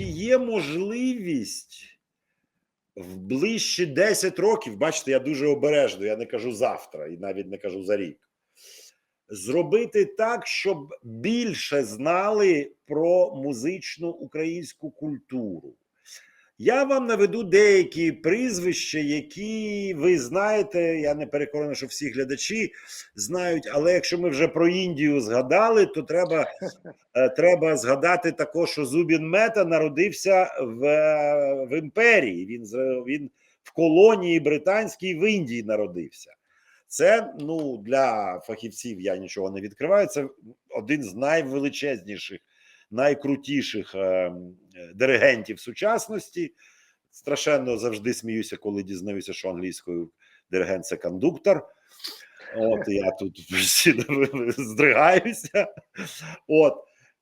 чи є можливість в ближчі 10 років, бачите, я дуже обережно, я не кажу завтра і навіть не кажу за рік. Зробити так, щоб більше знали про музичну українську культуру. Я вам наведу деякі прізвища, які ви знаєте. Я не переконаний, що всі глядачі знають, але якщо ми вже про Індію згадали, то треба, е, треба згадати також, що Зубін Мета народився в, в імперії. Він, він в колонії британській в Індії народився. Це ну для фахівців я нічого не відкриваю. Це один з найвеличезніших, найкрутіших е, е, диригентів сучасності. Страшенно завжди сміюся, коли дізнаюся, що англійською диригент це кондуктор. От я тут здригаюся. От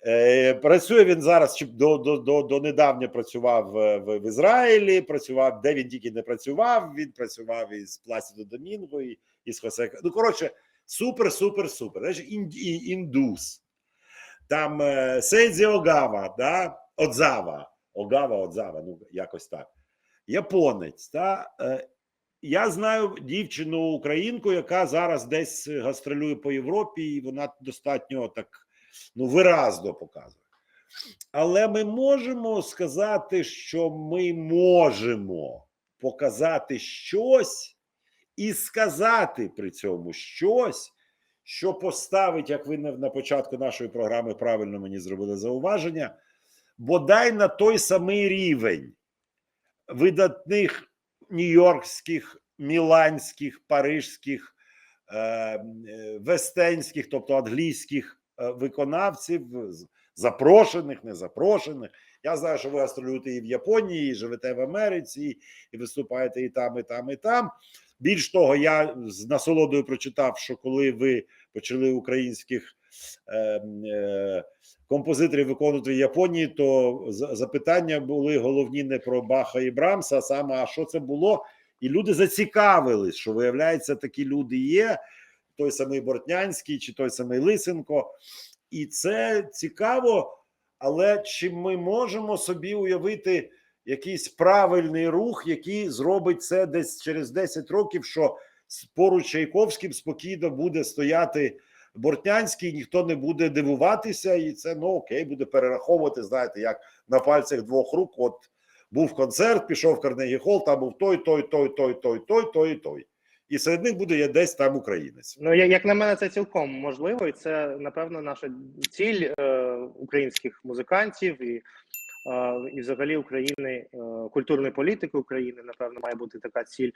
е, працює він зараз чи до, до, до, до недавньо працював в, в, в Ізраїлі. Працював де він тільки не працював. Він працював із Пласідо Домінго і із Хосе. Ну коротше, супер, супер, супер. Знаєш, ін, індус. Там е, Сейдзі Огава, да? Одзава. Огава, Одзава, ну якось так. Японець. Та? Е, я знаю дівчину українку, яка зараз десь гастролює по Європі, і вона достатньо так ну, виразно показує. Але ми можемо сказати, що ми можемо показати щось і сказати при цьому щось, що поставить, як ви на початку нашої програми правильно мені зробили зауваження, бодай на той самий рівень видатних нью-йоркських, міланських, парижських, е, вестенських, тобто англійських е, виконавців, запрошених, незапрошених. Я знаю, що ви гастролюєте і в Японії, і живете в Америці, і виступаєте і там, і там, і там. Більш того, я з насолодою прочитав, що коли ви почали українських е, е, композиторів виконувати в Японії, то запитання були головні не про Баха і Брамса, а саме а що це було. І люди зацікавились, що виявляється, такі люди є. Той самий Бортнянський чи той самий Лисенко. І це цікаво. Але чи ми можемо собі уявити якийсь правильний рух, який зробить це десь через 10 років, що поруч Чайковським спокійно буде стояти Бортнянський, ніхто не буде дивуватися, і це ну окей, буде перераховувати. Знаєте, як на пальцях двох рук. От був концерт, пішов Карнегі Холл, там був той, той, той, той, той, той, той, той. І серед них буде десь там українець. Ну, як на мене, це цілком можливо, і це напевно наша ціль е, українських музикантів і, і взагалі України, е, культурної політики України, напевно, має бути така ціль.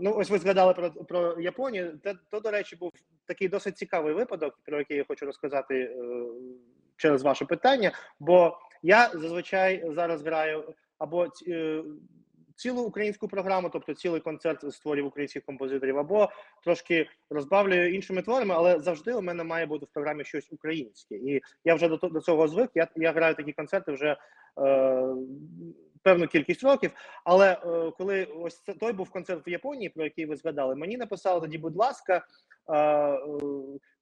Ну, ось ви згадали про, про Японію. То, до речі, був такий досить цікавий випадок, про який я хочу розказати е, через ваше питання. Бо я зазвичай зараз граю або е, цілу українську програму, тобто цілий концерт з творів українських композиторів, або трошки розбавлюю іншими творами, але завжди у мене має бути в програмі щось українське. І я вже до, до цього звик. Я, я граю такі концерти вже е, певну кількість років. Але е, коли ось це той був концерт в Японії, про який ви згадали, мені написали тоді, будь ласка. е, е,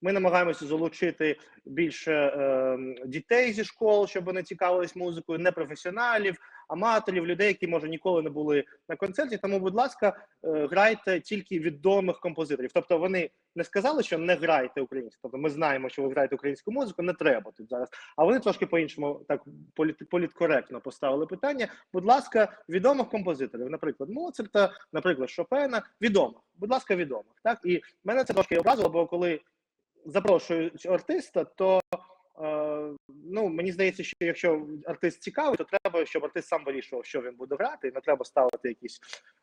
Ми намагаємося залучити більше е, дітей зі школ, щоб вони цікавились музикою, непрофесіоналів, аматорів, людей, які може ніколи не були на концерті. Тому, будь ласка, е, грайте тільки відомих композиторів. Тобто вони не сказали, що не грайте українську. Тобто ми знаємо, що ви граєте українську музику, не треба тут зараз. А вони трошки по-іншому так політ, політкоректно поставили питання. Будь ласка, відомих композиторів, наприклад, Моцарта, наприклад, Шопена, відомих. Будь ласка, відомих. Так і мене це трошки образило, бо коли запрошують артиста, то ну мені здається, що якщо артист цікавий, то треба, щоб артист сам вирішував, що він буде грати. і Не треба ставити якісь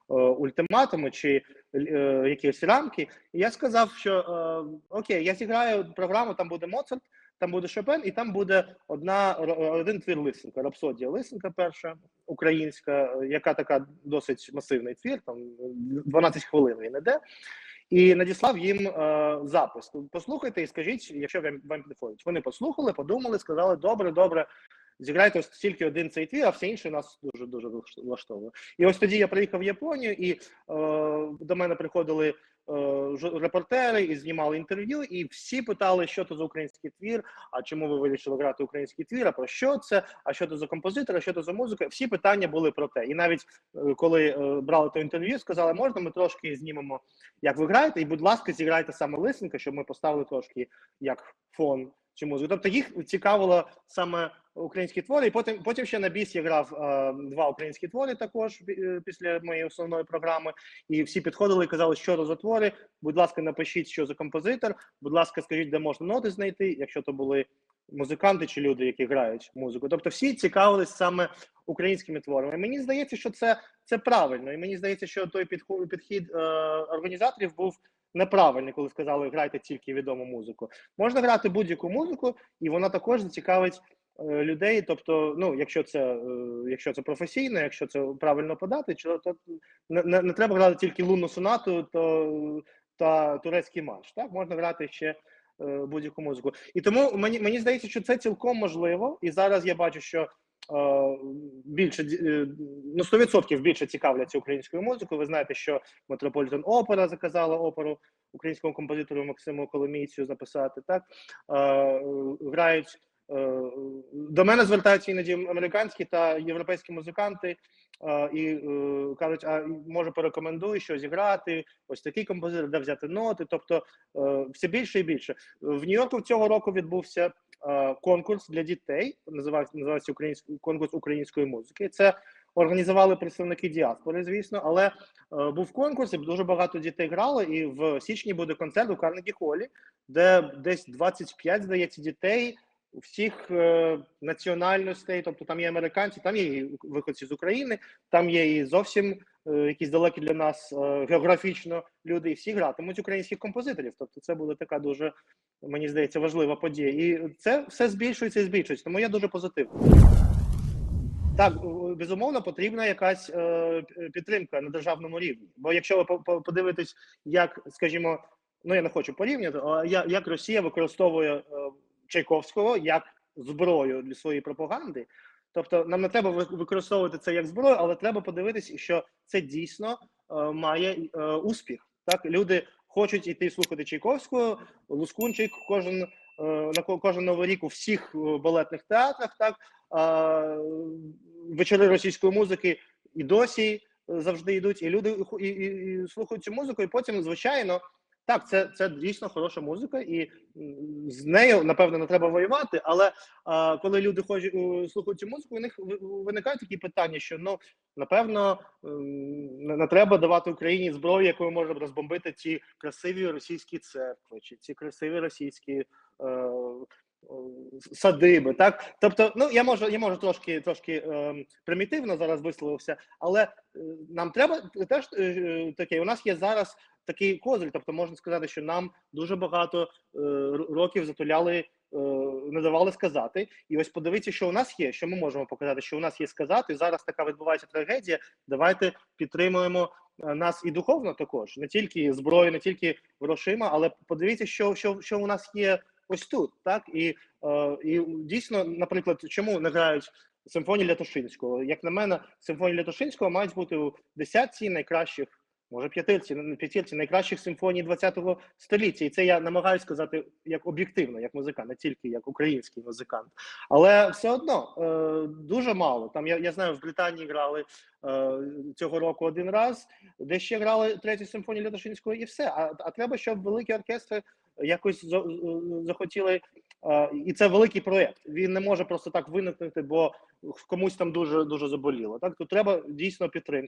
е, ультиматуми чи е, якісь рамки. І я сказав, що е, окей, я зіграю програму, там буде Моцарт, там буде Шопен, і там буде одна один твір Лисенка, Рапсодія Лисенка, перша українська, е, яка така досить масивний твір, там 12 хвилин він іде. І надіслав їм е, запис. Послухайте і скажіть, якщо вам вам підходить. Вони послухали, подумали, сказали: добре, добре, зіграйте ось тільки один цей твір, а все інше нас дуже дуже влаштовує. І ось тоді я приїхав в Японію, і е, до мене приходили репортери і знімали інтерв'ю, і всі питали, що це за український твір, а чому ви вирішили грати український твір, а про що це, а що це за композитор, а що це за музика. Всі питання були про те. І навіть е, коли е, брали то інтерв'ю, сказали, можна ми трошки знімемо, як ви граєте, і будь ласка, зіграйте саме Лисенка, щоб ми поставили трошки як фон цю музику. Тобто їх цікавило саме українські твори. І потім, потім ще на біс я грав е, два українські твори також е, після моєї основної програми. І всі підходили і казали, що це за твори. Будь ласка, напишіть, що за композитор. Будь ласка, скажіть, де можна ноти знайти, якщо то були музиканти чи люди, які грають музику. Тобто, всі цікавились саме українськими творами. І мені здається, що це, це правильно. І мені здається, що той підход, підхід е, організаторів був неправильний, коли сказали, грайте тільки відому музику. Можна грати будь-яку музику, і вона також зацікавить людей. Тобто, ну, якщо це, е, якщо це професійно, якщо це правильно подати, то, то не, не, треба грати тільки лунну сонату, то та турецький марш. Так можна грати ще е, будь-яку музику. І тому мені мені здається, що це цілком можливо. І зараз я бачу, що е, більше е, ну 100% більше цікавляться українською музикою. Ви знаєте, що Метрополітен Опера заказала оперу українському композитору Максиму Коломійцю записати. Так е, грають. Е, До мене звертаються іноді американські та європейські музиканти е, і е, кажуть, а може порекомендую що зіграти, ось такий композитор, де взяти ноти. Тобто все більше і більше. В Нью-Йорку цього року відбувся конкурс для дітей. Називався називається український конкурс української музики. Це організували представники діаспори, звісно, але був конкурс, і дуже багато дітей грало. І в січні буде концерт у Карнегі Холі, де десь 25, здається, дітей всіх е, національностей. Тобто там є американці, там є і виходці з України, там є і зовсім е, якісь далекі для нас е, географічно люди, і всі гратимуть українських композиторів. Тобто, це буде така дуже, мені здається, важлива подія. І це все збільшується і збільшується. Тому я дуже позитивний. Так, безумовно, потрібна якась е, підтримка на державному рівні. Бо якщо ви по- по- подивитесь, як, скажімо, ну я не хочу порівняти, а як Росія використовує Чайковського як зброю для своєї пропаганди. Тобто нам не треба використовувати це як зброю, але треба подивитись, що це дійсно е, має е, успіх. Так, люди хочуть іти слухати Чайковського, Лускунчик кожен е, на кожен новий рік у всіх балетних театрах. Так вечори російської музики і досі завжди йдуть, і люди і, і, і слухають цю музику, і потім, звичайно, так, це, це дійсно хороша музика, і з нею, напевно, не треба воювати. Але а, коли люди хочуть е, слухають цю музику, у них ви- виникають такі питання, що ну напевно ем, не, треба давати Україні зброю, якою може розбомбити ці красиві російські церкви, чи ці красиві російські. Е, Садиби, так тобто, ну я можу, я можу трошки трошки ем, примітивно зараз висловився, але е, нам треба теж е, таке. У нас є зараз такий козир, тобто можна сказати, що нам дуже багато е, років затуляли, е, не давали сказати. І ось подивіться, що у нас є, що ми можемо показати, що у нас є сказати. Зараз така відбувається трагедія. Давайте підтримуємо е, нас і духовно також, не тільки зброєю, не тільки грошима, але подивіться, що, що, що у нас є ось тут, так і, і дійсно, наприклад, чому не грають симфонії Лятошинського? Як на мене, симфонії Лятошинського мають бути у десятці найкращих, може п'ятирці, не п'ятірці найкращих симфоній ХХ століття. І це я намагаюся сказати як об'єктивно, як музикант, не тільки як український музикант. Але все одно е, дуже мало. Там я, я знаю, в Британії грали е, цього року один раз, де ще грали третю симфонію Лятошинського, і все. А, а треба, щоб великі оркестри якось захотіли. е, І це великий проєкт. Він не може просто так виникнути, бо комусь там дуже дуже заболіло. Так тут треба дійсно підтримка.